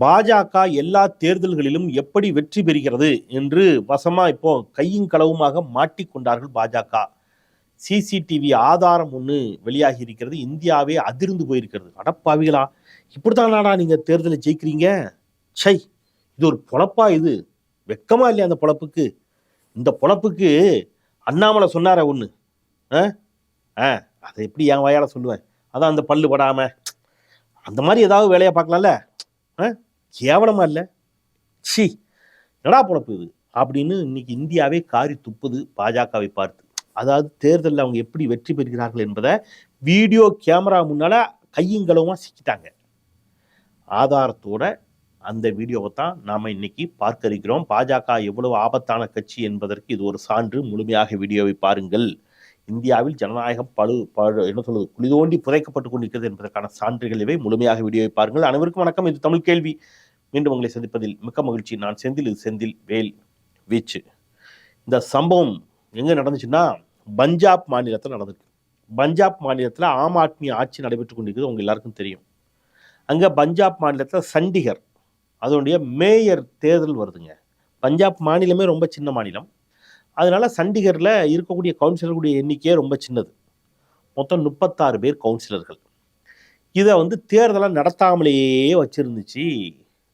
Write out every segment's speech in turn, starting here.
பாஜக எல்லா தேர்தல்களிலும் எப்படி வெற்றி பெறுகிறது என்று வசமா இப்போ கையும் களவுமாக மாட்டிக்கொண்டார்கள் பாஜக. சிசிடிவி ஆதாரம் ஒன்று வெளியாகி இருக்கிறது. இந்தியாவே அதிர்ந்து போயிருக்கிறது. அடப்பாவிகளா இப்படித்தானாடா நீங்கள் தேர்தலை ஜெயிக்கிறீங்க? சை இது ஒரு பொழப்பா இது. வெக்கமா இல்லையா அந்த பொழப்புக்கு? இந்த பொழப்புக்கு அண்ணாமலை சொன்னார ஒன்று ஆ? ஆ அதை எப்படி என் வயால சொல்லுவேன்? அதான் அந்த பல்லு படாமல் அந்த மாதிரி ஏதாவது வேலையை பார்க்கலாம்ல? ஆ? கேவலமாக இல்லை. சி என்னடா பொழப்பு இது அப்படின்னு இன்னைக்கு இந்தியாவே காரி துப்புது பாஜகவை பார்த்து. அதாவது தேர்தலில் அவங்க எப்படி வெற்றி பெறுகிறார்கள் என்பதை வீடியோ கேமரா முன்னால் கையுங்களவுமா சிக்கிட்டாங்க. ஆதாரத்தோட அந்த வீடியோவை தான் நாம் இன்னைக்கு பார்க்க இருக்கிறோம். பாஜக எவ்வளவு ஆபத்தான கட்சி என்பதற்கு இது ஒரு சான்று. முழுமையாக வீடியோவை பாருங்கள். இந்தியாவில் ஜனநாயகம் பழு பழு என்ன சொல்வது குழி தோண்டி புதைக்கப்பட்டு கொண்டிருக்கிறது என்பதற்கான சான்றுகள் இவை. முழுமையாக வீடியோவை பாருங்கள். அனைவருக்கும் வணக்கம். இது தமிழ் கேள்வி. மீண்டும் உங்களை சந்திப்பதில் மிக்க மகிழ்ச்சி. நான் செந்தில் இது செந்தில் வேல் வீச்சு. இந்த சம்பவம் எங்கே நடந்துச்சுன்னா பஞ்சாப் மாநிலத்தில் நடந்திருக்கு. பஞ்சாப் மாநிலத்தில் ஆம் ஆத்மி ஆட்சி நடைபெற்று கொண்டிருக்கிறது உங்கள் எல்லாருக்கும் தெரியும். அங்கே பஞ்சாப் மாநிலத்தில் சண்டிகர் அதனுடைய மேயர் தேர்தல் வருதுங்க. பஞ்சாப் மாநிலமே ரொம்ப சின்ன மாநிலம். அதனால் சண்டிகரில் இருக்கக்கூடிய கவுன்சிலர்களுடைய எண்ணிக்கையே ரொம்ப சின்னது. மொத்தம் முப்பத்தாறு பேர் கவுன்சிலர்கள். இதை வந்து தேர்தலை நடத்தாமலேயே வச்சுருந்துச்சு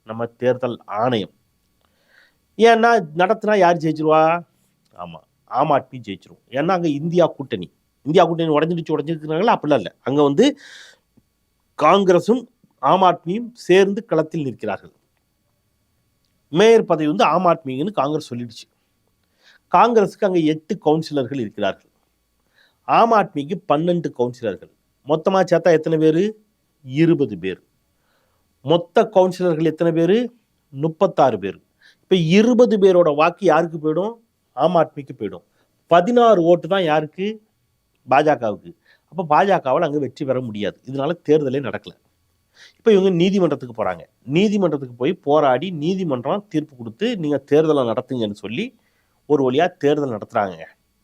நம்ம தேர்தல் ஆணையம். ஏன்னா நடத்தினா யார் ஜெயிச்சிருவா? ஆமாம் ஆம் ஆத்மி ஜெயிச்சிரும். ஏன்னா அங்கே இந்தியா கூட்டணி. இந்தியா கூட்டணி உடஞ்சிடுச்சு உடஞ்சிருக்கிறாங்களா அப்படிலாம் இல்லை. அங்கே வந்து காங்கிரஸும் ஆம் ஆத்மியும் சேர்ந்து களத்தில் நிற்கிறார்கள். மேயர் பதவி வந்து ஆம் ஆத்மின்னு காங்கிரஸ் சொல்லிடுச்சு. காங்கிரஸுக்கு அங்கே எட்டு கவுன்சிலர்கள் இருக்கிறார்கள். ஆம் ஆத்மிக்கு பன்னெண்டு கவுன்சிலர்கள். மொத்தமாக சேர்த்தா எத்தனை பேர்? இருபது பேர். மொத்த கவுன்சிலர்கள் எத்தனை பேர்? முப்பத்தாறு பேர். இப்போ இருபது பேரோட வாக்கு யாருக்கு போயிடும்? ஆம் ஆத்மிக்கு போயிடும். பதினாறு ஓட்டு தான் யாருக்கு? பாஜகவுக்கு. அப்போ பாஜகவால் அங்கே வெற்றி பெற முடியாது. இதனால தேர்தலே நடக்கலை. இப்போ இவங்க நீதிமன்றத்துக்கு போகிறாங்க நீதிமன்றத்துக்கு போய் போராடி நீதிமன்றம் தீர்ப்பு கொடுத்து நீங்கள் தேர்தலை நடத்துங்கன்னு சொல்லி ஒரு வழியாக தேர்தல் நடத்துகிறாங்க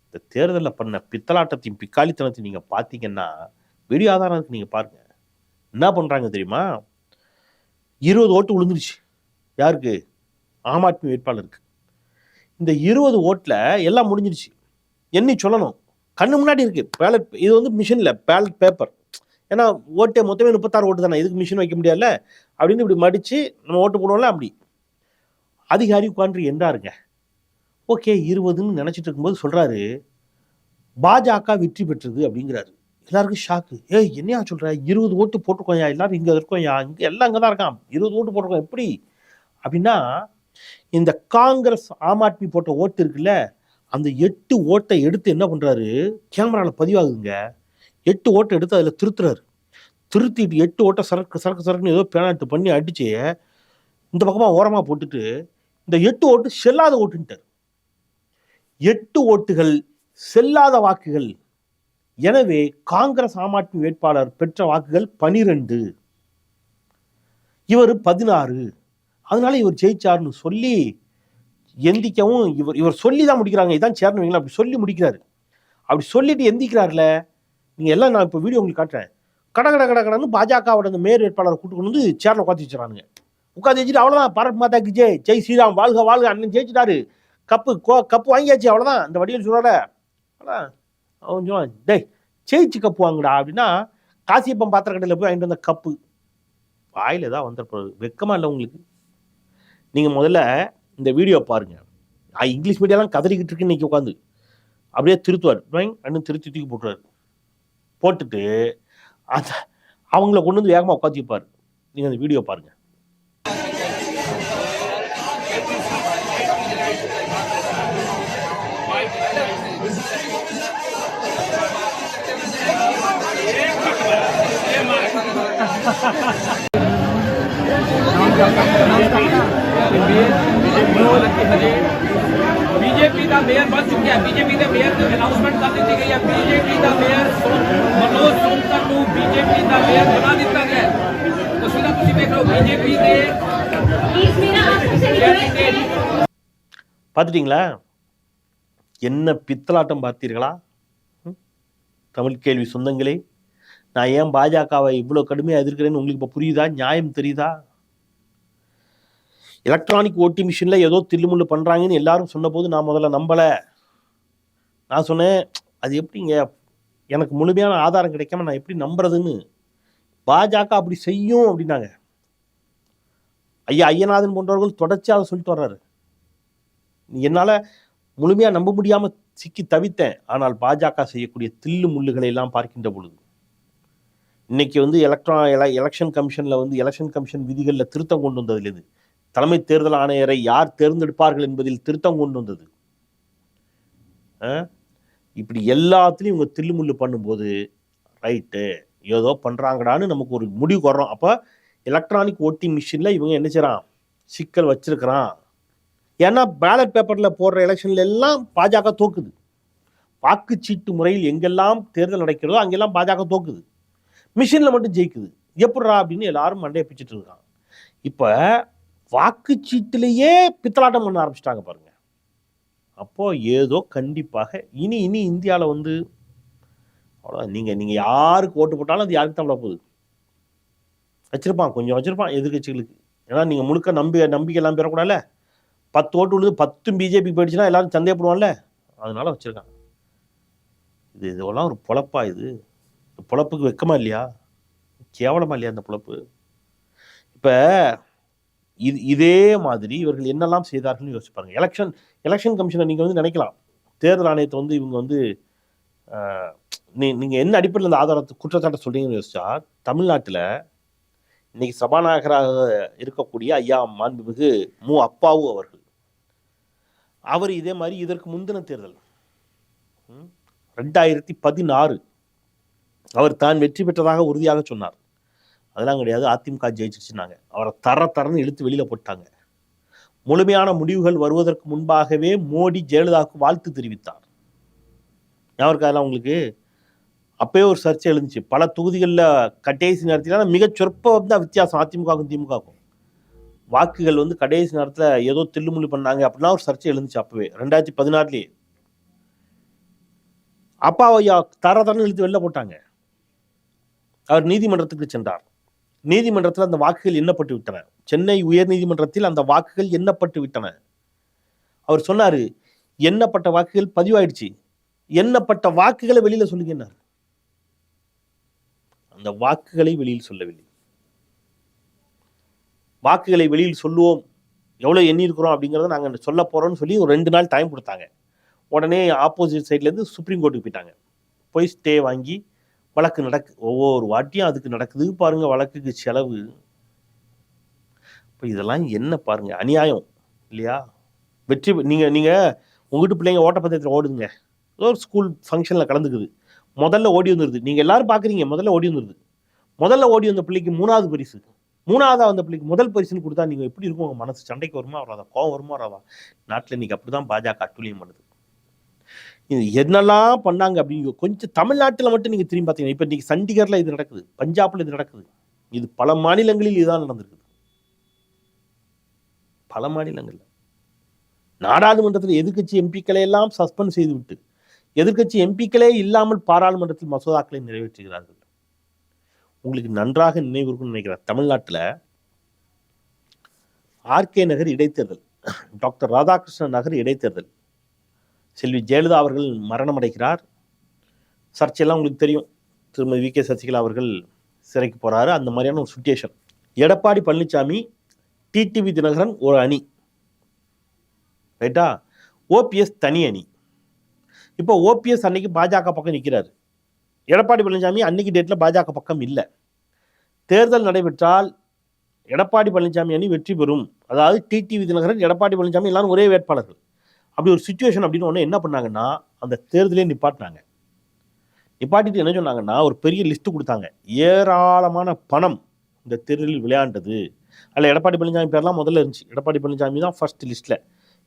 இந்த தேர்தலில் பண்ண பித்தலாட்டத்தையும் பிக்காளித்தனத்தையும் நீங்கள் பார்த்தீங்கன்னா வெடி ஆதாரம் நீங்கள் பாருங்கள் என்ன பண்ணுறாங்க தெரியுமா? இருபது ஓட்டு விழுந்துருச்சு யாருக்கு? ஆம் ஆத்மி வேட்பாளருக்கு. இந்த இருபது ஓட்டில் எல்லாம் முடிஞ்சிருச்சு. எண்ணி சொல்லணும். கண்ணு முன்னாடி இருக்குது பேலட் இது வந்து மிஷினில் பேலட் பேப்பர் ஏன்னா ஓட்டே மொத்தமே முப்பத்தாறு ஓட்டு தானே. இதுக்கு மிஷின் வைக்க முடியாதுல்ல? அப்படின்னு இப்படி மடித்து நம்ம ஓட்டு போடுவோம்ல அப்படி. அதிகாரி உட்காந்து என்றாருங்க ஓகே இருபதுன்னு நினச்சிட்டு இருக்கும்போது சொல்கிறாரு பாஜக வெற்றி பெற்றது அப்படிங்கிறாரு. எல்லாருக்கும் ஷாக்கு ஏய் என்னையா சொல்கிற இருபது ஓட்டு போட்டிருக்கோம்யா எல்லாரும் இங்கே இருக்கோம்யா இங்கே எல்லாம் இங்கே தான் இருக்கான். இருபது ஓட்டு போட்டிருக்கோம் எப்படி? அப்படின்னா இந்த காங்கிரஸ் ஆம் ஆத்மி போட்ட ஓட்டு இருக்குல்ல அந்த எட்டு ஓட்டை எடுத்து என்ன பண்ணுறாரு கேமராவில் பதிவாகுங்க எட்டு ஓட்டை எடுத்து அதில் திருத்துறாரு. திருத்திட்டு எட்டு ஓட்டை சரக்கு சரக்கு சரக்குன்னு ஏதோ பேனாட்டு பண்ணி அடிச்சு இந்த பக்கமாக ஓரமாக போட்டுட்டு இந்த எட்டு ஓட்டு செல்லாத ஓட்டுன்ட்டார். எட்டு ஓட்டுகள் செல்லாத வாக்குகள் எனவே காங்கிரஸ் ஆம் ஆத்மி வேட்பாளர் பெற்ற வாக்குகள் பனிரெண்டு. இவர் பதினாறு. அதனால இவர் ஜெயிச்சார்னு சொல்லி எந்திக்கவும் இவர் இவர் சொல்லி தான் முடிக்கிறாங்க. இதான் சேர்ந்தவங்களா வைங்களேன். அப்படி சொல்லி முடிக்கிறாரு. அப்படி சொல்லிட்டு எந்திக்கிறார்ல நீங்க எல்லாம் நான் இப்போ வீடியோ உங்களுக்கு காட்டுறேன். கட கட கட கடன்னு பாஜகவோட அந்த மேயர் வேட்பாளரை கூட்டு கொண்டு வந்து சேர்ல உட்காந்து வச்சுறானுங்க உட்காந்து வச்சுட்டு அவ்வளோதான் பாரத் மாதாக்கு ஜெய் ஜெய் ஸ்ரீராம் வாழ்க வாழ்க அண்ணன் ஜெயிச்சிட்டாரு. கப்பு கோ கப்பு வாங்கியாச்சு அவ்வளோதான் இந்த வடிவில் சொல்கிறார அதான் அவன் சொல்லுவான் டேய் ஜெயிச்சு கப்பு வாங்குடா அப்படின்னா காசியப்பம் பாத்திர கடையில் போய் வாங்கிட்டு வந்த கப்பு. வாயில் தான் வந்துருப்போம் வெக்கமாக இல்லை உங்களுக்கு. நீங்கள் முதல்ல இந்த வீடியோ பாருங்கள் ஆ, இங்கிலீஷ் மீடியாலாம் கதறிக்கிட்டு இருக்கு இன்னைக்கு உட்காந்து அப்படியே திருத்துவார். அண்ணன் திருத்தி தூக்கி போட்டுருவார். போட்டுட்டு அந்த அவங்கள கொண்டு வந்து வேகமாக உட்காந்து வைப்பார். நீங்கள் அந்த வீடியோ பாருங்கள் बीजेपी का मेयर बन चुके हैं बीजेपी ने मेयर अनाउंसमेंट कर दी गई है बीजेपी का मेयर मनोज सोनकर को बीजेपी का मेयर बना दिता गया तो सीधा तुम देख रहे हो बीजेपी के பார்த்துட்டிங்களா என்ன பித்தலாட்டம் பார்த்தீர்களா தமிழ் கேள்வி சொந்தங்களே நான் ஏன் பாஜகவை இவ்வளோ கடுமையாக எதிர்க்கிறேன்னு உங்களுக்கு இப்போ புரியுதா? நியாயம் தெரியுதா? எலக்ட்ரானிக் ஓட்டி மிஷினில் ஏதோ தில்லுமுள்ளு பண்ணுறாங்கன்னு எல்லாரும் சொன்னபோது நான் முதல்ல நம்பலை. நான் சொன்னேன் அது எப்படிங்க? எனக்கு முழுமையான ஆதாரம் கிடைக்காம நான் எப்படி நம்புறதுன்னு? பாஜக அப்படி செய்யும் அப்படின்னாங்க. ஐயா ஐயநாதன் போன்றவர்கள் தொடர்ச்சியாக சொல்லிட்டு வர்றாரு. என்னால் முழுமையாக நம்ப முடியாமல் சிக்கி தவித்தேன். ஆனால் பாஜக செய்யக்கூடிய தில்லு முள்ளுகளை எல்லாம் பார்க்கின்ற பொழுது இன்றைக்கி வந்து எலக்ட்ரா எல எலெக்ஷன் கமிஷனில் வந்து எலெக்ஷன் கமிஷன் விதிகளில் திருத்தம் கொண்டு வந்ததுலேருந்து இது தலைமை தேர்தல் ஆணையரை யார் தேர்ந்தெடுப்பார்கள் என்பதில் திருத்தம் கொண்டு வந்தது. ஆ? இப்படி எல்லாத்துலேயும் இவங்க தில்லுமுள்ளு பண்ணும்போது ரைட்டு ஏதோ பண்ணுறாங்கடான்னு நமக்கு ஒரு முடிவு வர்றோம். அப்போ எலக்ட்ரானிக் ஓட்டிங் மிஷினில் இவங்க என்ன செய்கிறான் சிக்கல் வச்சுருக்கிறான். ஏன்னா பேலட் பேப்பரில் போடுற எலெக்ஷன்ல எல்லாம் பாஜக தோக்குது. வாக்குச்சீட்டு முறையில் எங்கெல்லாம் தேர்தல் நடக்கிறதோ அங்கெல்லாம் பாஜக தோக்குது. மிஷினில் மட்டும் ஜெயிக்குது. எப்படிரா அப்படின்னு எல்லாரும் மண்டையை பிச்சுட்டு இருக்காங்க. இப்போ வாக்குச்சீட்டிலேயே பித்தலாட்டம் பண்ண ஆரம்பிச்சிட்டாங்க பாருங்க. அப்போது ஏதோ கண்டிப்பாக இனி இனி இந்தியாவில் வந்து அவ்வளோ நீங்கள் நீங்கள் யாருக்கு ஓட்டு போட்டாலும் அது யாருக்கு தான் போகுது வச்சிருப்பான் கொஞ்சம் வச்சுருப்பான் எதிர்க்கட்சிகளுக்கு ஏன்னா நீங்கள் முழுக்க நம்பி நம்பிக்கை எல்லாம் பெறக்கூடாதுல்ல? பத்து ஓட்டு விழுது பத்தும் பிஜேபிக்கு போயிடுச்சுன்னா எல்லாரும் சந்தேகப்படுவான்ல அதனால வச்சுருக்கான் இது இதெல்லாம் ஒரு பொழப்பா இது. பொழப்புக்கு வெக்கமா இல்லையா? கேவலமா இல்லையா அந்த பொழப்பு? இப்போ இது இதே மாதிரி இவர்கள் என்னெல்லாம் செய்தார்கள்னு யோசிச்சு பாருங்க. எலெக்ஷன் எலெக்ஷன் கமிஷனை நீங்கள் வந்து நினைக்கலாம். தேர்தல் ஆணையத்தை வந்து இவங்க வந்து நீ நீங்கள் என்ன அடிப்படையில் இந்த ஆதாரத்தை குற்றச்சாட்டை சொல்கிறீங்கன்னு யோசிச்சா தமிழ்நாட்டில் இன்னைக்கு சபாநாயகராக இருக்கக்கூடிய ஐயா மாண்புமிகு மு. அப்பாவு அவர்கள். அவர் இதே மாதிரி இதற்கு முந்தின தேர்தல் ரெண்டாயிரத்தி பதினாறு அவர் தான் வெற்றி பெற்றதாக உறுதியாக சொன்னார். அதெல்லாம் கிடையாது. அதிமுக ஜெயிச்சிருச்சுனாங்க அவரை தர தரன்னு இழுத்து வெளியில் போட்டாங்க. முழுமையான முடிவுகள் வருவதற்கு முன்பாகவே மோடி ஜெயலலிதாவுக்கு வாழ்த்து தெரிவித்தார். ஞாபகம் அதெல்லாம் உங்களுக்கு? அப்பயே ஒரு சர்ச்சை எழுந்துச்சு. பல தொகுதிகளில் கடைசி நேரத்தில் மிகச் சொற்ப தான் வித்தியாசம். அதிமுகவுக்கும் திமுகவுக்கும். வாக்குகள் வந்து கடைசி நேரத்தில் ஏதோ தில்லுமுள்ளு பண்ணாங்க அப்படின்னா ஒரு சர்ச்சை எழுந்துச்சு அப்பவே. ரெண்டாயிரத்தி பதினாறுலேயே. அப்பா ஐயா தர தரன்னு இழுத்து வெளில போட்டாங்க. அவர் நீதிமன்றத்துக்கு சென்றார். நீதிமன்றத்தில் அந்த வாக்குகள் எண்ணப்பட்டு விட்டன. சென்னை உயர்நீதிமன்றத்தில் அந்த வாக்குகள் எண்ணப்பட்டு விட்டன. அவர் சொன்னாரு எண்ணப்பட்ட வாக்குகள் பதிவாயிடுச்சு. எண்ணப்பட்ட வாக்குகளை வெளியில சொல்லுங்கன்னார். அந்த வாக்குகளை வெளியில் சொல்லவில்லை. வாக்குகளை வெளியில் சொல்லுவோம் எவ்வளவு எண்ணி இருக்கிறோம் அப்படிங்கறத நாங்க சொல்ல போறோம்னு சொல்லி ஒரு ரெண்டு நாள் டைம் கொடுத்தாங்க. உடனே ஆப்போசிட் சைட்லேருந்து சுப்ரீம் கோர்ட்டுக்கு போயிட்டாங்க. போய் ஸ்டே வாங்கி வழக்கு நடக்கு ஒவ்வொரு வாட்டியும் அதுக்கு நடக்குது. பாருங்க வழக்குக்கு செலவு. இப்போ இதெல்லாம் என்ன பாருங்க அநியாயம் இல்லையா? வெற்றி பெ- நீங்க நீங்க உங்க வீட்டு பிள்ளைங்க ஓட்டப்பந்தயத்தில் ஓடுதுங்க. ஏதோ ஒரு ஸ்கூல் ஃபங்க்ஷனில் கலந்துக்குது. முதல்ல ஓடி வந்துடுது நீங்கள் எல்லாரும் பார்க்குறீங்க முதல்ல ஓடி வந்துடுது முதல்ல ஓடி வந்த பிள்ளைக்கு மூணாவது பரிசு. மூணாவதாக வந்த பிள்ளைக்கு முதல் பரிசுன்னு கொடுத்தா நீங்கள் எப்படி இருக்கும்? உங்கள் மனசு சண்டைக்கு வருமா வராதா? கோவம் வருமா வராதா? நாட்டில் இன்னைக்கு அப்படிதான் பாஜக அட்டுழியம் பண்ணுது. இது என்னெல்லாம் பண்ணாங்க அப்படிங்க கொஞ்சம் தமிழ்நாட்டில் மட்டும் நீங்கள் திரும்பி பார்த்தீங்கன்னா இப்போ இன்றைக்கி சண்டிகரில் இது நடக்குது பஞ்சாபில் இது நடக்குது. இது பல மாநிலங்களில் இதுதான் நடந்திருக்குது. பல மாநிலங்களில். நாடாளுமன்றத்தில் எதிர்க்கட்சி எம்பிக்களை எல்லாம் சஸ்பெண்ட் செய்துவிட்டு எதிர்கட்சி எதிர்க்கட்சி எம்பிக்களே இல்லாமல் பாராளுமன்றத்தில் மசோதாக்களை நிறைவேற்றுகிறார்கள். உங்களுக்கு நன்றாக நினைவு இருக்கும்னு நினைக்கிறேன். தமிழ்நாட்டில் ஆர்கே நகர் இடைத்தேர்தல் டாக்டர் ராதாகிருஷ்ணன் நகர் இடைத்தேர்தல் செல்வி ஜெயலலிதா அவர்கள் மரணம் அடைகிறார் சர்ச்சையெல்லாம் உங்களுக்கு தெரியும். திருமதி வி கே சசிகலா அவர்கள் சிறைக்கு போகிறாரு அந்த மாதிரியான ஒரு சுச்சுவேஷன் எடப்பாடி பழனிசாமி டிடிவி தினகரன் ஒரு அணி. ரைட்டா? ஓபிஎஸ் தனி அணி. இப்போ ஓபிஎஸ் அன்னைக்கு பாஜக பக்கம் நிற்கிறாரு எடப்பாடி பழனிசாமி அன்னைக்கு டேட்டில் பாஜக பக்கம் இல்லை. தேர்தல் நடைபெற்றால் எடப்பாடி பழனிசாமி அணி வெற்றி பெறும். அதாவது டிடிவி தினகரன் எடப்பாடி பழனிசாமி எல்லாரும் ஒரே வேட்பாளர்கள். அப்படி ஒரு சுச்சுவேஷன் அப்படின்னு ஒன்று என்ன பண்ணாங்கன்னா அந்த தேர்தலே நிப்பாட்டினாங்க. நிப்பாட்டிட்டு என்ன சொன்னாங்கன்னா ஒரு பெரிய லிஸ்ட்டு கொடுத்தாங்க. ஏராளமான பணம் இந்த தேர்தலில் விளையாண்டது. அதில் எடப்பாடி பழனிசாமி பேர்லாம் முதல்ல இருந்துச்சு. எடப்பாடி பழனிசாமி தான் ஃபர்ஸ்ட் லிஸ்ட்டில்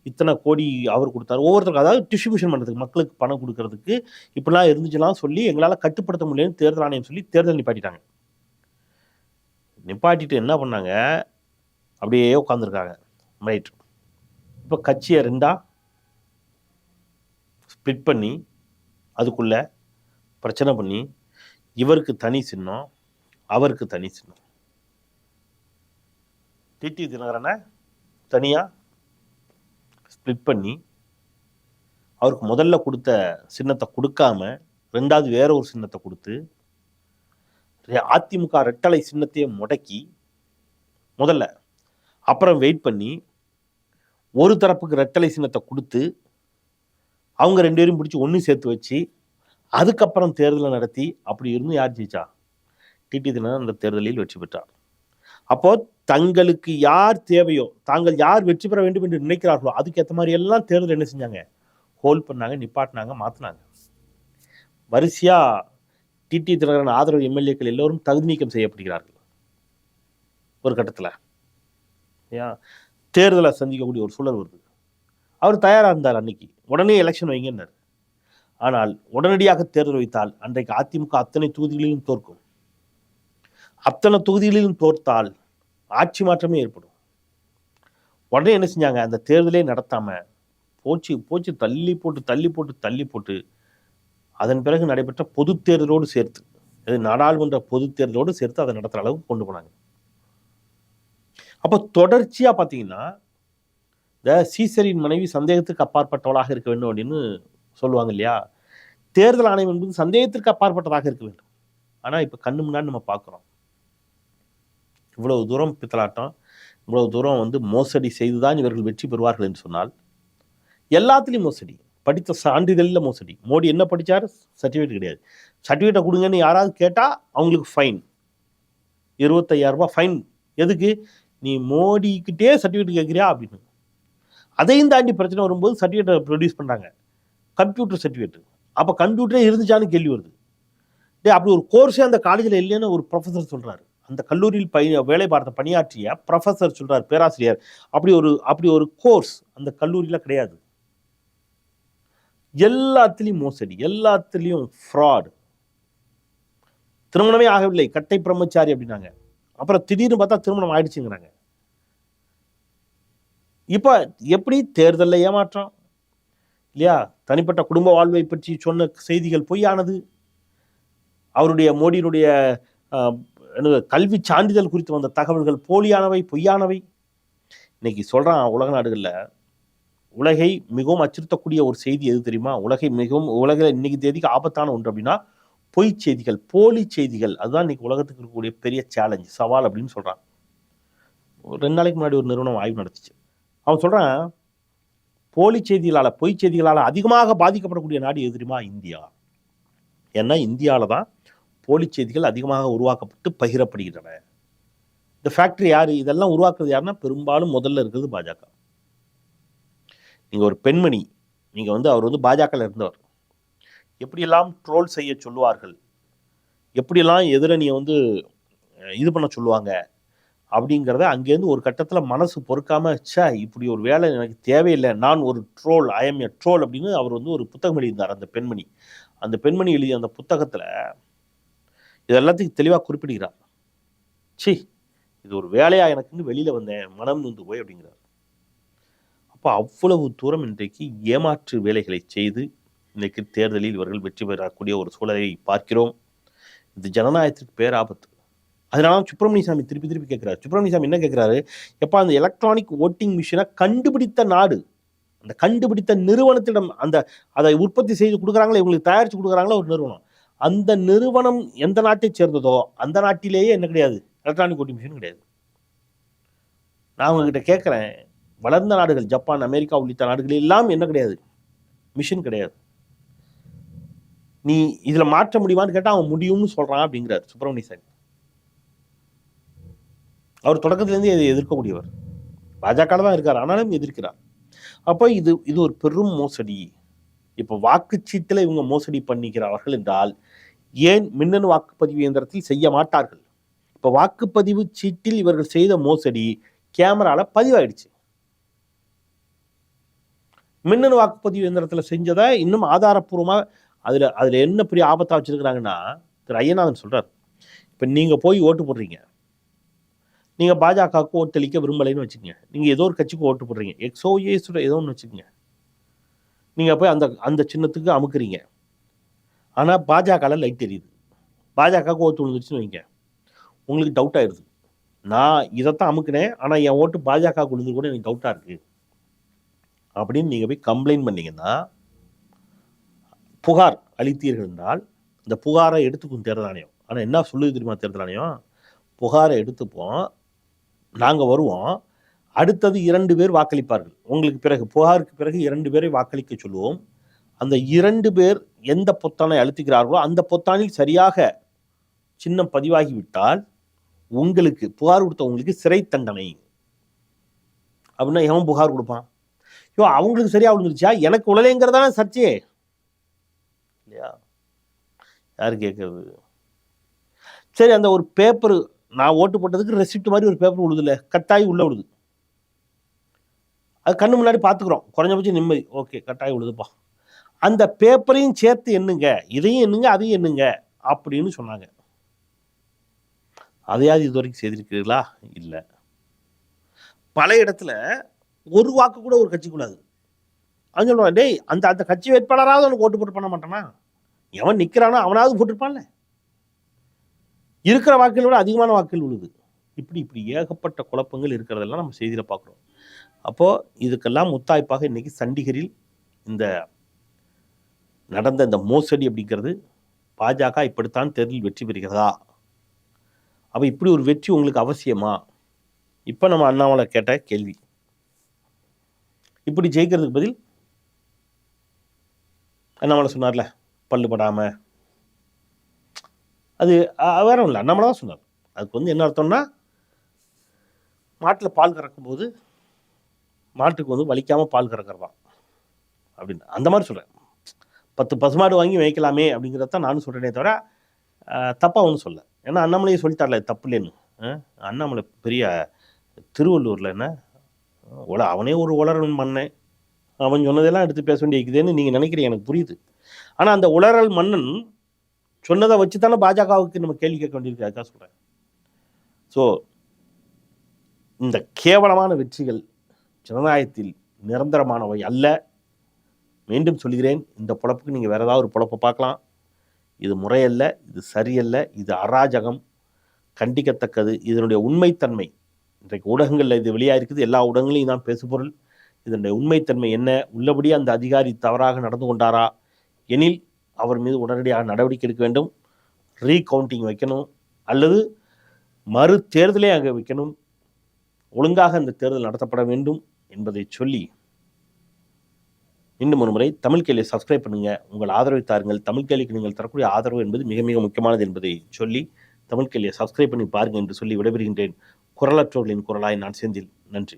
இத்தனை கோடி அவர் கொடுத்தாரு. ஒவ்வொருத்தருக்கும் அதாவது டிஸ்ட்ரிபியூஷன் பண்ணுறதுக்கு மக்களுக்கு பணம் கொடுக்கறதுக்கு இப்படிலாம் இருந்துச்சுலாம் சொல்லி எங்களால் கட்டுப்படுத்த முடியலன்னு தேர்தல் ஆணையம் சொல்லி தேர்தல் நிப்பாட்டிட்டாங்க. நிப்பாட்டிட்டு என்ன பண்ணாங்க? அப்படியே உட்காந்துருக்காங்க ரைட் இப்போ கட்சியை ரெண்டா ஸ்ப்ளிட் பண்ணி அதுக்குள்ள பிரச்சனை பண்ணி இவருக்கு தனி சின்னம் அவருக்கு தனி சின்னம். டிடி தினகரனை தனியாக ஸ்ப்ளிட் பண்ணி அவருக்கு முதல்ல கொடுத்த சின்னத்தை கொடுக்காம ரெண்டாவது வேற ஒரு சின்னத்தை கொடுத்து அதிமுக ரெட்டலை சின்னத்தையே முடக்கி முதல்ல அப்புறம் வெயிட் பண்ணி ஒரு தரப்புக்கு ரெட்டலை சின்னத்தை கொடுத்து அவங்க ரெண்டு பேரும் பிடிச்சி ஒன்று சேர்த்து வச்சு அதுக்கப்புறம் தேர்தலை நடத்தி அப்படி இருந்து யார் ஜெயிச்சா? டிடி தினம் அந்த தேர்தலில் வெற்றி பெற்றார். அப்போ தங்களுக்கு யார் தேவையோ தாங்கள் யார் வெற்றி பெற வேண்டும் என்று நினைக்கிறார்களோ அதுக்கேற்ற மாதிரி எல்லாம் தேர்தல் என்ன செஞ்சாங்க? ஹோல்ட் பண்ணாங்க நிப்பாட்டினாங்க மாற்றினாங்க வரிசையாக டிடி தினகரன் ஆதரவு எம்எல்ஏக்கள் எல்லோரும் தகுதி நீக்கம் செய்யப்படுகிறார்கள். ஒரு கட்டத்தில். ஏன் தேர்தலை சந்திக்கக்கூடிய ஒரு சூழல் வருது. அவர் தயாராக இருந்தார் அன்னைக்கு. உடனே எலெக்ஷன் வைங்கன்னார். ஆனால் உடனடியாக தேர்தல் வைத்தால் அன்றைக்கு அதிமுக அத்தனை தொகுதிகளிலும் தோற்கும். அத்தனை தொகுதிகளிலும் தோற்றால் ஆட்சி மாற்றமே ஏற்படும். உடனே என்ன செஞ்சாங்க? அந்த தேர்தலே நடத்தாமல் போச்சு போச்சு தள்ளி போட்டு தள்ளி போட்டு தள்ளி போட்டு அதன் பிறகு நடைபெற்ற பொது தேர்தலோடு சேர்த்து அது நாடாளுமன்ற பொது தேர்தலோடு சேர்த்து அதை நடத்துகிற அளவுக்கு கொண்டு போனாங்க. அப்போ தொடர்ச்சியாக பார்த்தீங்கன்னா இந்த சீசரின் மனைவி சந்தேகத்துக்கு அப்பாற்பட்டவளாக இருக்க வேண்டும் அப்படின்னு சொல்லுவாங்க இல்லையா? தேர்தல் ஆணையம் என்பது சந்தேகத்திற்கு அப்பாற்பட்டதாக இருக்க வேண்டும். ஆனால் இப்போ கண்ணு முன்னாடி நம்ம பார்க்குறோம். இவ்வளவு தூரம் பித்தலாட்டம் இவ்வளவு தூரம் வந்து மோசடி செய்துதான் இவர்கள் வெற்றி பெறுவார்கள் என்று சொன்னால் எல்லாத்துலேயும் மோசடி. படித்த சான்றிதழில் மோசடி. மோடி என்ன படித்தார் சர்டிஃபிகேட் கிடையாது. சர்டிஃபிகேட்டை கொடுங்கன்னு யாராவது கேட்டால் அவங்களுக்கு ஃபைன் இருபத்தையாயிரம் ரூபாய் ஃபைன் எதுக்கு? நீ மோடிக்கிட்டே சர்டிஃபிகேட் கேட்குறியா அப்படின்னு. அதையும் தாண்டி பிரச்சனை வரும்போது சர்டிஃபிகேட்டை ப்ரொடியூஸ் பண்ணுறாங்க கம்ப்யூட்டர் சர்டிஃபிகேட் அப்போ கம்ப்யூட்டரே இருந்துச்சான்னு கேள்வி வருது. டே அப்படி ஒரு கோர்ஸே அந்த காலேஜில் இல்லைன்னு ஒரு ப்ரொஃபஸர் சொல்கிறாரு அந்த கல்லூரியில் பணி வேலை பார்த்த பணியாற்றிய ப்ரொஃபஸர் சொல்கிறார் பேராசிரியர். அப்படி ஒரு அப்படி ஒரு கோர்ஸ் அந்த கல்லூரியில் கிடையாது. எல்லாத்துலேயும் மோசடி எல்லாத்துலேயும் ஃப்ராட் திருமணமே ஆகவில்லை கட்டை பிரம்மச்சாரி அப்படின்னாங்க. அப்புறம் திடீர்னு பார்த்தா திருமணம் ஆயிடுச்சுங்கிறாங்க. இப்போ எப்படி தேர்தலில் ஏமாற்றம்? இல்லையா? தனிப்பட்ட குடும்ப வாழ்வை பற்றி சொன்ன செய்திகள் பொய்யானது. அவருடைய மோடியினுடைய ஆஹ், கல்வி சான்றிதழ் குறித்து வந்த தகவல்கள் போலியானவை பொய்யானவை. இன்னைக்கு சொல்கிறான் உலக நாடுகளில் உலகை மிகவும் அச்சுறுத்தக்கூடிய ஒரு செய்தி எது தெரியுமா? உலகை மிகவும் உலகில் இன்னைக்கு தேதிக்கு ஆபத்தான ஒன்று அப்படின்னா பொய் செய்திகள் போலி செய்திகள். அதுதான் இன்னைக்கு உலகத்துக்கு இருக்கக்கூடிய பெரிய சேலஞ்ச் சவால் அப்படின்னு சொல்கிறான் ஒரு ரெண்டு நாளைக்கு முன்னாடி ஒரு நிறுவனம் ஆய்வு நடத்துச்சு அவன் சொல்கிறான் போலி செய்திகளால் பொய் செய்திகளால் அதிகமாக பாதிக்கப்படக்கூடிய நாடு எது தெரியுமா? இந்தியா. ஏன்னா இந்தியாவில் தான் போலி செய்திகள் அதிகமாக உருவாக்கப்பட்டு பகிரப்படுகின்றன. இந்த ஃபேக்ட்ரி யார்? இதெல்லாம் உருவாக்குறது யாருன்னா பெரும்பாலும் முதல்ல இருக்கிறது பாஜக. நீங்கள் ஒரு பெண்மணி நீங்கள் வந்து அவர் வந்து பாஜகவில் இருந்தவர். எப்படியெல்லாம் ட்ரோல் செய்ய சொல்லுவார்கள்? எப்படியெல்லாம் எதிரணியை வந்து இது பண்ண சொல்லுவாங்க? அப்படிங்கிறத அங்கேருந்து ஒரு கட்டத்தில் மனசு பொறுக்காம சே இப்படி ஒரு வேலை எனக்கு தேவையில்லை. நான் ஒரு ட்ரோல் ஐஎம் எ ட்ரோல் அப்படின்னு அவர் வந்து ஒரு புத்தகம் எழுதியிருந்தார் அந்த பெண்மணி. அந்த பெண்மணி எழுதிய அந்த புத்தகத்தில் இது எல்லாத்தையும் தெளிவாக குறிப்பிடுகிறார். சி இது ஒரு வேலையாக எனக்குன்னு வெளியில் வந்தேன். மனம் நொந்து போய் அப்படிங்கிறார். அப்போ அவ்வளவு தூரம் இன்றைக்கு ஏமாற்று வேலைகளை செய்து இன்றைக்கு தேர்தலில் இவர்கள் வெற்றி பெறக்கூடிய ஒரு சூழலை பார்க்கிறோம். இது ஜனநாயகத்திற்கு பேராபத்து. அதனால சுப்பிரமணிய சாமி திருப்பி திருப்பி கேட்குறாரு சுப்பிரமணிய சாமி என்ன கேட்குறாரு எப்போ அந்த எலக்ட்ரானிக் ஓட்டிங் மிஷினை கண்டுபிடித்த நாடு அந்த கண்டுபிடித்த நிறுவனத்திடம் அந்த அதை உற்பத்தி செய்து கொடுக்குறாங்களே இவங்களுக்கு தயாரித்து கொடுக்குறாங்களே ஒரு நிறுவனம். அந்த நிறுவனம் எந்த நாட்டை சேர்ந்ததோ அந்த நாட்டிலேயே என்ன கிடையாது? எலக்ட்ரானிக் ஓட்டிங் மிஷின் கிடையாது. நான் உங்ககிட்ட கேட்குறேன் வளர்ந்த நாடுகள் ஜப்பான் அமெரிக்கா உள்ளிட்ட நாடுகள் எல்லாம் என்ன கிடையாது? மிஷின் கிடையாது. நீ இதில் மாற்ற முடியுமான்னு கேட்டால் அவன் முடியும்னு சொல்கிறான் அப்படிங்கிறார் சுப்பிரமணிய சாமி. அவர் தொடக்கத்திலேருந்து இதை எதிர்க்கக்கூடியவர். பாஜக தான் இருக்கார் ஆனாலும் எதிர்க்கிறார். அப்போ இது இது ஒரு பெரும் மோசடி. இப்போ வாக்குச்சீட்டில் இவங்க மோசடி பண்ணிக்கிறார்கள் என்றால் ஏன் மின்னணு வாக்குப்பதிவு இயந்திரத்தில் செய்ய மாட்டார்கள்? இப்போ வாக்குப்பதிவு சீட்டில் இவர்கள் செய்த மோசடி கேமராவில் பதிவாயிடுச்சு. மின்னணு வாக்குப்பதிவு இயந்திரத்தில் செஞ்சதை இன்னும் ஆதாரப்பூர்வமாக அதில் அதில் என்ன பெரிய ஆபத்தாக வச்சுருக்கிறாங்கன்னா திரு ஐயநாதன் சொல்கிறார் இப்போ நீங்கள் போய் ஓட்டு போடுறீங்க. நீங்கள் பாஜகவுக்கு ஓட்டளிக்க விரும்பலைன்னு வச்சுக்கோங்க. நீங்கள் ஏதோ ஒரு கட்சிக்கு ஓட்டு போடுறீங்க. எக்ஸோ ஏதோ ஒன்று வச்சுக்கோங்க. நீங்கள் போய் அந்த அந்த சின்னத்துக்கு அமுக்குறீங்க. ஆனால் பாஜகவில் லைட் தெரியுது. பாஜகவுக்கு ஓட்டு விழுந்துருச்சுன்னு வைங்க. உங்களுக்கு டவுட் ஆயிடுது. நான் இதைத்தான் அமுக்கினேன். ஆனால் என் ஓட்டு பாஜக விழுந்து கூட எனக்கு டவுட்டாக இருக்குது அப்படின்னு நீங்கள் போய் கம்ப்ளைண்ட் பண்ணீங்கன்னா புகார் அளித்தீர்கள் என்றால் இந்த புகாரை எடுத்துக்கும் தேர்தல் ஆணையம். ஆனால் என்ன சொல்லுது தெரியுமா தேர்தல் ஆணையம்? புகாரை எடுத்துப்போம். நாங்கள் வருவோம். அடுத்தது இரண்டு பேர் வாக்களிப்பார்கள். உங்களுக்கு பிறகு புகாருக்கு பிறகு இரண்டு பேரை வாக்களிக்க சொல்லுவோம். அந்த இரண்டு பேர் எந்த பொத்தானை அழுத்துகிறார்களோ அந்த பொத்தானில் சரியாக சின்னம் பதிவாகிவிட்டால் உங்களுக்கு புகார் கொடுத்தவங்களுக்கு சிறை தண்டனை. அப்படின்னா எவன் புகார் கொடுப்பான்? ஐயோ அவங்களுக்கு சரியாக விழுந்துருச்சா? எனக்கு உழலைங்கிறதான சர்ச்சையே. இல்லையா? யார் கேட்கறது? சரி அந்த ஒரு பேப்பர் நான் ஓட்டு போட்டதுக்கு ரெசிப்ட் மாதிரி ஒரு பேப்பர் விழுதுல கட்டாயி உள்ள விழுது அது கண்ணு முன்னாடி பார்த்துக்குறோம் குறைஞ்சபட்சம் நிம்மதி. ஓகே கட்டாயி விழுதுப்பா அந்த பேப்பரையும் சேர்த்து என்னுங்க இதையும் என்னுங்க அதையும் என்னுங்க அப்படின்னு சொன்னாங்க. அதையாவது இது வரைக்கும் செய்திருக்கிறீர்களா இல்லை. பல இடத்துல ஒரு வாக்கு கூட ஒரு கட்சி கூடாது. அவன் சொல்லுவான் டேய் அந்த அந்த கட்சி வேட்பாளராவது அவனுக்கு ஓட்டு போட்டு பண்ண மாட்டானா? எவன் நிற்கிறானோ அவனாவது போட்டிருப்பான்ல. இருக்கிற வாக்குகளை விட அதிகமான வாக்குகள் விழுது. இப்படி இப்படி ஏகப்பட்ட குழப்பங்கள் இருக்கிறதெல்லாம் நம்ம செய்தியில் பார்க்குறோம். அப்போது இதுக்கெல்லாம் முத்தாய்ப்பாக இன்றைக்கி சண்டிகரில் இந்த நடந்த இந்த மோசடி அப்படிங்கிறது பாஜக இப்படித்தான் தேர்தலில் வெற்றி பெறுகிறதா? அப்போ இப்படி ஒரு வெற்றி உங்களுக்கு அவசியமா? இப்போ நம்ம அண்ணாமலை கேட்ட கேள்வி. இப்படி ஜெயிக்கிறதுக்கு பதில் அண்ணாமலை சொன்னார்ல பல்லுபடாமல் அது வேறும் இல்லை அண்ணாமலை தான் சொன்னார் அதுக்கு வந்து என்ன அர்த்தம்னா மாட்டில் பால் கறக்கும்போது மாட்டுக்கு வந்து வலிக்காமல் பால் கறக்கிறதான். அப்படின்னு. அந்த மாதிரி சொல்கிறேன் பத்து பசுமாடு வாங்கி வைக்கலாமே அப்படிங்கிறத தான் நானும் சொல்கிறேனே தவிர தப்பாக ஒன்றும் சொல்ல. ஏன்னா அண்ணாமலையே சொல்லிட்டார்ல தப்பு இல்லைன்னு. அண்ணாமலை பெரிய திருவள்ளூரில் என்ன உல அவனே ஒரு உளறல் மன்னன். அவன் சொன்னதெல்லாம் எடுத்து பேச வேண்டியிருக்குதுன்னு நீங்கள் நினைக்கிறீங்க எனக்கு புரியுது. ஆனால் அந்த உளறல் மன்னன் சொன்னதை வச்சு தானே பாஜகவுக்கு நம்ம கேள்வி கேட்க வேண்டியிருக்கு. அதுக்காக சொல்கிறேன் ஸோ இந்த கேவலமான வெற்றிகள் ஜனநாயகத்தில் நிரந்தரமானவை அல்ல. மீண்டும் சொல்கிறேன் இந்த பொழப்புக்கு நீங்கள் வேறு ஏதாவது ஒரு பொழப்பை பார்க்கலாம். இது முறையல்ல இது சரியல்ல இது அராஜகம். கண்டிக்கத்தக்கது. இதனுடைய உண்மைத்தன்மை இன்றைக்கு ஊடகங்களில் இது வெளியாக இருக்குது. எல்லா ஊடகங்களையும் தான் பேசுபொருள். இதனுடைய உண்மைத்தன்மை என்ன? உள்ளபடியே அந்த அதிகாரி தவறாக நடந்து கொண்டாரா? எனில் அவர் மீது உடனடியாக நடவடிக்கை எடுக்க வேண்டும். ரீகவுண்டிங் வைக்கணும். அல்லது மறு தேர்தலே அங்கே வைக்கணும். ஒழுங்காக அந்த தேர்தல் நடத்தப்பட வேண்டும் என்பதை சொல்லி இன்னும் ஒரு முறை தமிழ் கேள்வியை சப்ஸ்கிரைப் பண்ணுங்கள் உங்கள் ஆதரவை தாருங்கள். தமிழ் கேள்விக்கு நீங்கள் தரக்கூடிய ஆதரவு என்பது மிக மிக முக்கியமானது என்பதை சொல்லி தமிழ் கேள்வியை சப்ஸ்கிரைப் பண்ணி பாருங்கள் என்று சொல்லி விடைபெறுகின்றேன். குரலற்றோர்களின் குரலாய் நான் செந்தில். நன்றி.